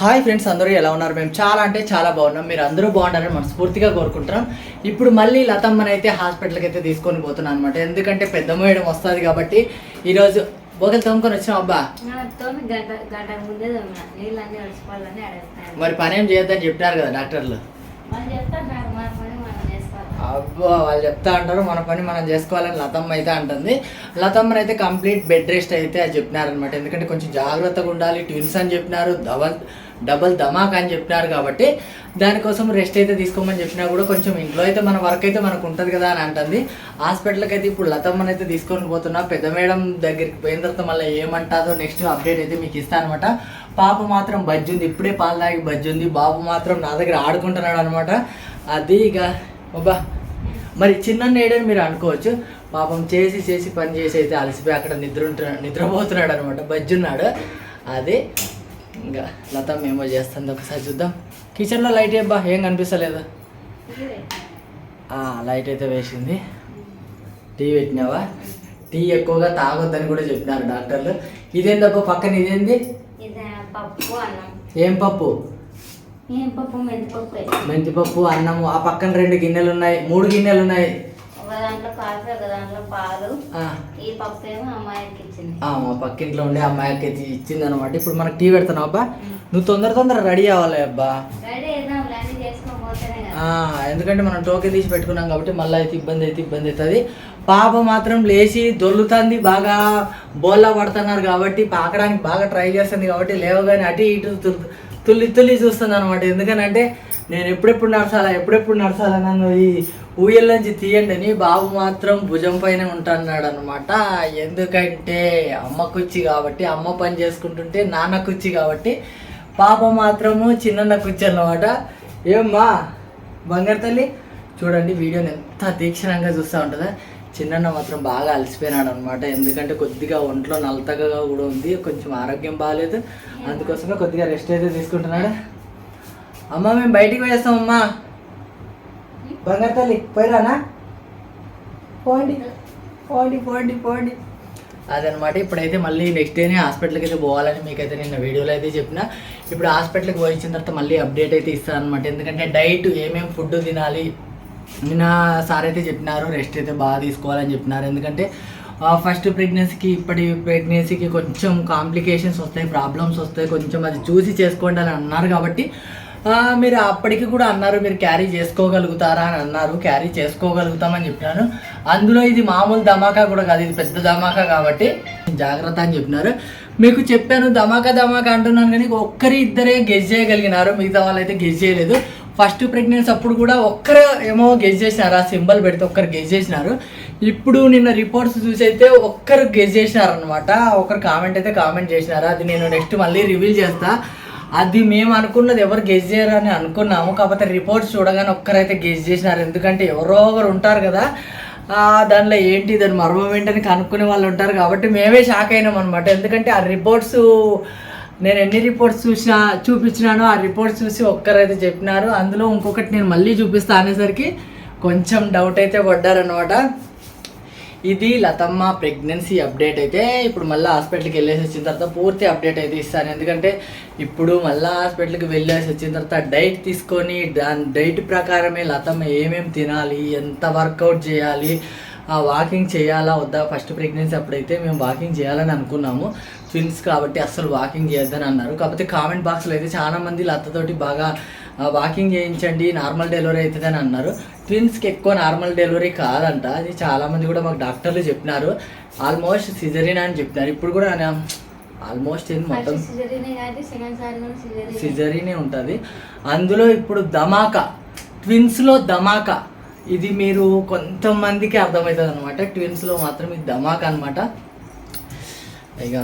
Hi friends అందరూ ఎలా ఉన్నారు? మేము చాలా అంటే చాలా బాగున్నాం. మీరు అందరూ బాగుంటారని మనస్ఫూర్తిగా కోరుకుంటున్నాం. ఇప్పుడు మళ్ళీ లతమ్మని అయితే హాస్పిటల్కి అయితే తీసుకొని పోతున్నాను అనమాట ఎందుకంటే పెద్ద మేడం వస్తుంది కాబట్టి ఈరోజు బోగలు తోముకొని వచ్చినాం అబ్బా. మరి పని ఏం చేయొద్దని చెప్పినారు కదా డాక్టర్లు. అబ్బా వాళ్ళు చెప్తా అంటారు మన పని మనం చేసుకోవాలని లతమ్మ అయితే అంటుంది. లతమ్మని అయితే కంప్లీట్ బెడ్ రెస్ట్ అయితే అది చెప్పినారు అనమాట ఎందుకంటే కొంచెం జాగ్రత్తగా ఉండాలి. ట్విన్స్ అని చెప్పినారు డబల్ డబల్ ధమాక్ అని చెప్పినారు కాబట్టి దానికోసం రెస్ట్ అయితే తీసుకోమని చెప్పినా కూడా కొంచెం ఇంట్లో అయితే మన వర్క్ అయితే మనకు ఉంటుంది కదా అని అంటుంది. హాస్పిటల్కి అయితే ఇప్పుడు లతమ్మని అయితే తీసుకొని పోతున్నా. పెద్ద మేడం దగ్గరికి పోయిన తర్వాత మళ్ళీ ఏమంటారో నెక్స్ట్ అప్డేట్ అయితే మీకు ఇస్తాను అనమాట పాప మాత్రం బజ్జి ఉంది. ఇప్పుడే పాలు తాగి బజ్జి ఉంది. బాబు మాత్రం నా దగ్గర ఆడుకుంటున్నాడు అనమాట అది ఇక అబ్బా. మరి చిన్న నేడని మీరు అనుకోవచ్చు. పాపం చేసి చేసి పని చేసి అయితే అలసిపోయి అక్కడ నిద్ర ఉంటున్నాడు నిద్రపోతున్నాడు అనమాట బజ్జున్నాడు అది. ఇంకా లత ఏమో చేస్తుంది. ఒకసారి చూద్దాం. కిచెన్లో లైట్ ఏబ్బా? ఏం కనిపిస్తలేదు. లైట్ అయితే వేసింది. టీ పెట్టినావా? టీ ఎక్కువగా తాగొద్దని కూడా చెప్పినారు డాక్టర్లు. ఇదేందబ్బా పక్కన ఇదేంది? ఏం పప్పు? ఏం పప్పు? మెంతిపప్పు. మెంతిపప్పు అన్నము. ఆ పక్కన రెండు గిన్నెలు ఉన్నాయి. మూడు గిన్నెలు ఉన్నాయి. ఒక దాంట్లో కాఫీ ఒక దాంట్లో పాలు. ఆ, ఈ పప్పు ఏమో అమ్మాయికి ఇచ్చింది. ఆ, మా పక్కింట్లో ఉండే అమ్మాయికి ఇచ్చింది అనమాట ఇప్పుడు మనకు టీ పెడుతున్నావు అబ్బా. నువ్వు తొందర తొందర రెడీ అవ్వాలి అబ్బా. ఎందుకంటే మనం టోకెన్ తీసి పెట్టుకున్నాం కాబట్టి మళ్ళీ అయితే ఇబ్బంది అయితే ఇబ్బంది అవుతుంది. పాప మాత్రం లేచి దొల్లుతుంది బాగా బోల్లా పడుతున్నారు కాబట్టి పాకడానికి బాగా ట్రై చేస్తుంది కాబట్టి లేవగానే అటు ఇటు తుల్- తుల్లి తుల్లి చూస్తుంది అనమాట ఎందుకనంటే నేను ఎప్పుడెప్పుడు నడచాలా ఎప్పుడెప్పుడు నడచాలా నన్ను ఈ ఊయల నుంచి తీయండి అని బాబు మాత్రం భుజం పైన ఉంటున్నాడు అనమాట ఎందుకంటే అమ్మ కుర్చీ కాబట్టి అమ్మ పని చేసుకుంటుంటే నాన్న కుర్చీ కాబట్టి పాప మాత్రము చిన్న కుర్చీ అన్నమాట. ఏమ్మా బంగారు తల్లి చూడండి వీడియోని ఎంత తీక్షణంగా చూస్తూ ఉంటుందా? చిన్న మాత్రం బాగా అలసిపోయినాడు అనమాట ఎందుకంటే కొద్దిగా ఒంట్లో నలతగా కూడా ఉంది కొంచెం ఆరోగ్యం బాగాలేదు అందుకోసమే కొద్దిగా రెస్ట్ అయితే తీసుకుంటున్నాడు. అమ్మ మేము బయటికి వేస్తామమ్మా బంగారు తల్లి పోయిరానా? పోండి పోండి పోండి పోండి. అదనమాట ఇప్పుడైతే మళ్ళీ నెక్స్ట్ డేనే హాస్పిటల్కి అయితే పోవాలని మీకైతే నిన్న వీడియోలో అయితే చెప్పిన. ఇప్పుడు హాస్పిటల్కి పోయించిన తర్వాత మళ్ళీ అప్డేట్ అయితే ఇస్తాను అనమాట ఎందుకంటే డైట్ ఏమేమి ఫుడ్ తినాలి నిన్న సార్ అయితే చెప్పినారు రెస్ట్ అయితే బాగా తీసుకోవాలని చెప్పినారు. ఎందుకంటే ఫస్ట్ ప్రెగ్నెన్సీకి ఇప్పటి ప్రెగ్నెన్సీకి కొంచెం కాంప్లికేషన్స్ వస్తాయి ప్రాబ్లమ్స్ వస్తాయి కొంచెం అది చూసి చేసుకోండి అని అన్నారు కాబట్టి మీరు అప్పటికి కూడా అన్నారు మీరు క్యారీ చేసుకోగలుగుతారా? అని అన్నారు. క్యారీ చేసుకోగలుగుతామని చెప్పినాను. అందులో ఇది మామూలు ధమాకా కూడా కాదు ఇది పెద్ద ధమాకా కాబట్టి జాగ్రత్త అని చెప్పినారు. మీకు చెప్పాను ధమాకా ధమాకా అంటున్నాను కానీ ఒక్కరి ఇద్దరే గెజ్ చేయగలిగినారు. మిగతా వాళ్ళైతే గెస్ చేయలేదు. ఫస్ట్ ప్రెగ్నెన్సీ అప్పుడు కూడా ఒక్కరు ఏమో గెస్ చేసినారు. ఆ సింబల్ పెడితే ఒక్కరు గెజ్ చేసినారు. ఇప్పుడు నిన్న రిపోర్ట్స్ చూసి అయితే ఒక్కరు గెజ్ చేసినారు అనమాట ఒకరు కామెంట్ అయితే కామెంట్ చేసినారు. అది నేను నెక్స్ట్ మళ్ళీ రివీల్ చేస్తాను అది మేము అనుకున్నది ఎవరు గెస్ చేయరని అనుకున్నాము. కాకపోతే రిపోర్ట్స్ చూడగానే ఒక్కరైతే గెస్ చేసినారు. ఎందుకంటే ఎవరో ఒకరు ఉంటారు కదా. దానిలో ఏంటి దాని మర్మం ఏంటని కనుక్కునే వాళ్ళు ఉంటారు కాబట్టి మేమే షాక్ అయినాం అనమాట ఎందుకంటే ఆ రిపోర్ట్స్ నేను ఎన్ని రిపోర్ట్స్ చూసినా చూపించినానో ఆ రిపోర్ట్స్ చూసి ఒక్కరైతే చెప్పినారు. అందులో ఇంకొకటి నేను మళ్ళీ చూపిస్తా అనేసరికి కొంచెం డౌట్ అయితే పడ్డారనమాట ఇది లతమ్మ ప్రెగ్నెన్సీ అప్డేట్ అయితే ఇప్పుడు మళ్ళీ హాస్పిటల్కి వెళ్ళేసి వచ్చిన తర్వాత పూర్తి అప్డేట్ అయితే ఇస్తాను. ఎందుకంటే ఇప్పుడు మళ్ళీ హాస్పిటల్కి వెళ్ళేసి వచ్చిన తర్వాత డైట్ తీసుకొని దాని డైట్ ప్రకారమే లతమ్మ ఏమేమి తినాలి ఎంత వర్కౌట్ చేయాలి ఆ వాకింగ్ చేయాలా వద్దా? ఫస్ట్ ప్రెగ్నెన్సీ అప్పుడైతే మేము వాకింగ్ చేయాలని అనుకున్నాము. ట్విన్స్ కాబట్టి అస్సలు వాకింగ్ చేయొద్దని అన్నారు. కాకపోతే కామెంట్ బాక్స్లో అయితే చాలా మంది లతతోటి బాగా వాకింగ్ చేయించండి నార్మల్ డెలివరీ అవుతుందని అన్నారు. ట్విన్స్కి ఎక్కువ నార్మల్ డెలివరీ కాదంట. అది చాలామంది కూడా మాకు డాక్టర్లు చెప్పినారు. ఆల్మోస్ట్ సిజరీన్ అని చెప్పినారు. ఇప్పుడు కూడా ఆల్మోస్ట్ ఏంది మొత్తం సిజరీనే ఉంటుంది. అందులో ఇప్పుడు ధమాకా ట్విన్స్లో ధమాకా. ఇది మీరు కొంతమందికి అర్థమవుతుంది అనమాట ట్విన్స్లో మాత్రం ఇది ధమాకా అనమాట ఇక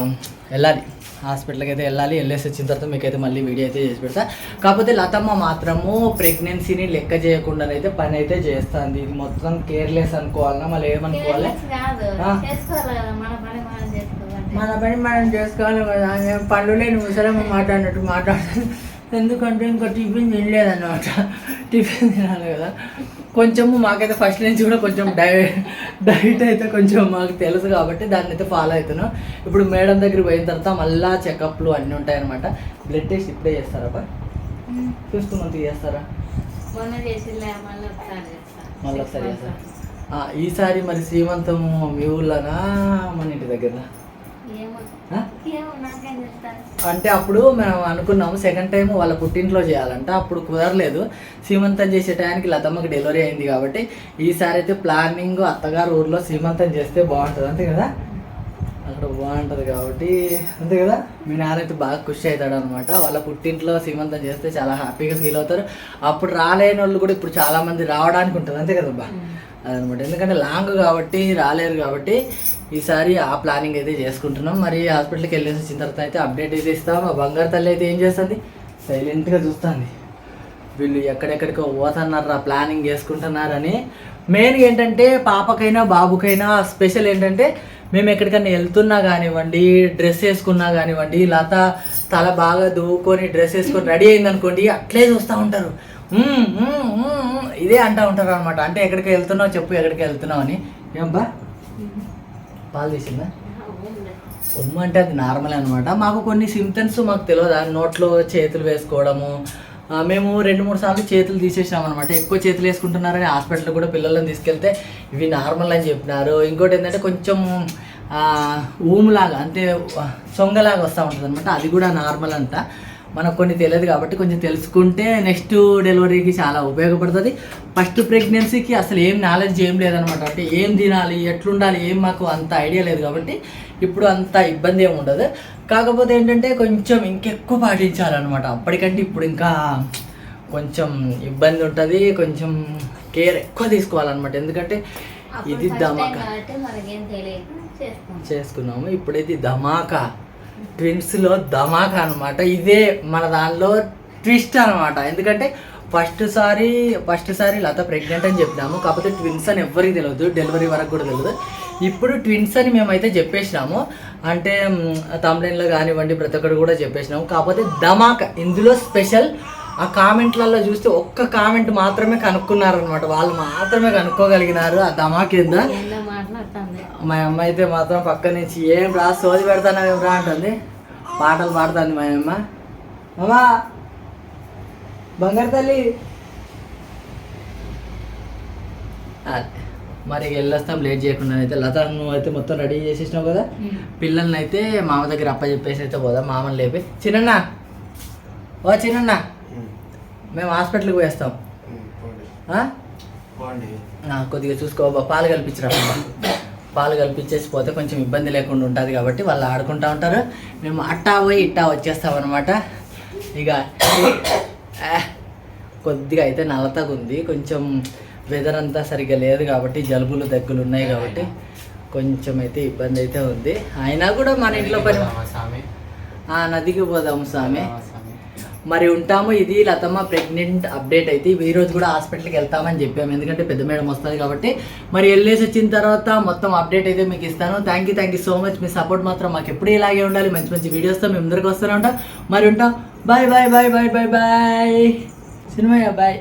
వెళ్ళాలి. హాస్పిటల్కి అయితే వెళ్ళాలి. వెళ్ళేసి వచ్చిన తర్వాత మీకైతే మళ్ళీ వీడియో అయితే చేసి పెడతా. కాకపోతే లతమ్మ మాత్రము ప్రెగ్నెన్సీని లెక్క చేయకుండా అయితే పని అయితే చేస్తుంది. ఇది మొత్తం కేర్లెస్ అనుకోవాలన్నా మళ్ళీ ఏమనుకోవాలి? మన పని మనం చేసుకోవాలి. మన పని మనం చేసుకోవాలి కదా. మేము పళ్ళు లేని ముసలమ్మ మాట్లాడినట్టు మాట్లాడుతుంది. ఎందుకంటే ఇంకా టిఫిన్ తినలేదన్నమాట. టిఫిన్ తినాలి కదా. కొంచెము మాకైతే ఫస్ట్ నుంచి కూడా కొంచెం డైట్ డైట్ అయితే కొంచెం మాకు తెలుసు కాబట్టి దాన్ని అయితే ఫాలో అవుతున్నాం. ఇప్పుడు మేడం దగ్గరికి పోయిన తర్వాత మళ్ళా చెకప్లు అన్నీ ఉంటాయన్నమాట. బ్లడ్ టెస్ట్ ఇప్పుడే చేస్తారా బా ఫిఫ్త్ మంత్ చేస్తారా? మళ్ళీ ఒకసారి చేస్తారా ఈసారి మరి శ్రీమంతము మీ ఊళ్ళోనా మన ఇంటి దగ్గర అంటే అప్పుడు మేము అనుకున్నాము సెకండ్ టైం వాళ్ళ పుట్టింట్లో చేయాలంట అప్పుడు కుదరలేదు. సీమంతం చేసే టయానికి లతమ్మకి డెలివరీ అయింది కాబట్టి ఈసారి అయితే ప్లానింగ్ అత్తగారు ఊర్లో సీమంతం చేస్తే బాగుంటుంది అంతే కదా? అక్కడ బాగుంటుంది కాబట్టి అంతే కదా? మీ నాన్న అయితే బాగా ఖుషి అవుతాడు అనమాట వాళ్ళ పుట్టింట్లో సీమంతం చేస్తే చాలా హ్యాపీగా ఫీల్ అవుతారు. అప్పుడు రాలేని వాళ్ళు కూడా ఇప్పుడు చాలా మంది రావడానికి ఉంటుంది అంతే కదా బా అదనమాట. ఎందుకంటే లాంగ్ కాబట్టి రాలేరు కాబట్టి ఈసారి ఆ ప్లానింగ్ అయితే చేసుకుంటున్నాం. మరి హాస్పిటల్కి వెళ్ళేసి వచ్చిన తర్వాత అయితే అప్డేట్ అయితే ఇస్తాం. మా బంగారు తల్లి అయితే ఏం చేస్తుంది? సైలెంట్గా చూస్తుంది. వీళ్ళు ఎక్కడెక్కడికో పోతున్నారా ప్లానింగ్ చేసుకుంటున్నారని. మెయిన్ ఏంటంటే పాపకైనా బాబుకైనా స్పెషల్ ఏంటంటే మేము ఎక్కడికైనా వెళ్తున్నా కానివ్వండి డ్రెస్ వేసుకున్నా కానివ్వండి లత తల బాగా దువ్వుకొని డ్రెస్ వేసుకొని రెడీ అయిందనుకోండి అట్లే చూస్తూ ఉంటారు. ఇదే అంటూ ఉంటారు అనమాట అంటే ఎక్కడికి వెళ్తున్నావు చెప్పు ఎక్కడికి వెళ్తున్నావు అని. ఏంబా పాలు తీసిందా? ఉమ్మ అంటే అది నార్మల్ అనమాట మాకు కొన్ని సిమ్టమ్స్ మాకు తెలియదు నోట్లో చేతులు వేసుకోవడము. మేము రెండు మూడు సార్లు చేతులు తీసేసాం అనమాట ఎక్కువ చేతులు వేసుకుంటున్నారని హాస్పిటల్ కూడా పిల్లలను తీసుకెళ్తే ఇవి నార్మల్ అని చెప్పినారు. ఇంకోటి ఏంటంటే కొంచెం ఊములాగా అంటే సొంగలాగా వస్తూ ఉంటుంది అనమాట అది కూడా నార్మల్ అంట. మనకు కొన్ని తెలియదు కాబట్టి కొంచెం తెలుసుకుంటే నెక్స్ట్ డెలివరీకి చాలా ఉపయోగపడుతుంది. ఫస్ట్ ప్రెగ్నెన్సీకి అసలు ఏం నాలెడ్జ్ ఏం లేదనమాట అంటే ఏం తినాలి ఎట్లుండాలి ఏం మాకు అంత ఐడియా లేదు కాబట్టి ఇప్పుడు అంత ఇబ్బంది ఏమి ఉండదు. కాకపోతే ఏంటంటే కొంచెం ఇంకెక్కువ పాటించాలన్నమాట. అప్పటికంటే ఇప్పుడు ఇంకా కొంచెం ఇబ్బంది ఉంటుంది కొంచెం కేర్ ఎక్కువ తీసుకోవాలన్నమాట. ఎందుకంటే ఇది ధమాకా. చేసుకున్నాము. ఇప్పుడైతే ధమాకా. ట్విన్స్లో ధమాకా అనమాట ఇదే మన దానిలో ట్విస్ట్ అనమాట ఎందుకంటే ఫస్ట్ సారి ఫస్ట్ సారి లత ప్రెగ్నెంట్ అని చెప్పినాము. కాకపోతే ట్విన్స్ అని ఎవ్వరికి తెలియదు డెలివరీ వరకు కూడా తెలియదు ఇప్పుడు ట్విన్స్ అని మేమైతే చెప్పేసినాము. అంటే తమిళంలో కానివ్వండి ప్రతి ఒక్కరు కూడా చెప్పేసినాము. కాకపోతే ధమాకా ఇందులో స్పెషల్ ఆ కామెంట్లలో చూస్తే ఒక్క కామెంట్ మాత్రమే కనుక్కున్నారనమాట వాళ్ళు మాత్రమే కనుక్కోగలిగినారు ఆ ఏందో మాట్లాడుతుంది. మా అమ్మ అయితే మాత్రం పక్క నుంచి ఏం రా సోది పెడతానా రా అంటుంది. పాటలు పాడుతుంది మా అమ్మ. అమ్మా బంగారు తల్లి. మరి వెళ్ళొస్తాం లేట్ చేయకుండా అయితే. లత నువ్వు అయితే మొత్తం రెడీ చేసేసినావు కదా? పిల్లల్ని అయితే మామ దగ్గర అప్ప చెప్పేసి అయితే పోదాం. మామని లేపి. చిన్నన్న. ఓ చిన్నన్న. మేము హాస్పిటల్కి పోయేస్తాం. కొద్దిగా చూసుకో పాలు కల్పించరా. పాలు కల్పించేసి పోతే కొంచెం ఇబ్బంది లేకుండా ఉంటుంది కాబట్టి వాళ్ళు ఆడుకుంటూ ఉంటారు. మేము అట్టా పోయి ఇట్టా వచ్చేస్తాం అనమాట ఇక కొద్దిగా అయితే నల్లతగా ఉంది కొంచెం వెదర్ అంతా సరిగ్గా లేదు కాబట్టి జలుబులు దగ్గులు ఉన్నాయి కాబట్టి కొంచెం అయితే ఇబ్బంది అయితే ఉంది. అయినా కూడా మన ఇంట్లో పని ఆ, నదికి పోదాం స్వామి. మరి ఉంటాము. ఇది లతమ్మ ప్రెగ్నెంట్ అప్డేట్ అయితే ఈ రోజు కూడా హాస్పిటల్కి వెళ్తామని చెప్పాము. ఎందుకంటే పెద్ద మేడం వస్తుంది కాబట్టి. మరి వెళ్ళేసి వచ్చిన తర్వాత మొత్తం అప్డేట్ అయితే మీకు ఇస్తాను. Thank you thank you so much me support మాత్రం మాకు ఎప్పుడు ఇలాగే ఉండాలి. మంచి మంచి వీడియోస్తో మేము ముందరికి వస్తూనే ఉంటాం. మరి ఉంటాం. Bye bye bye bye bye bye cinema bye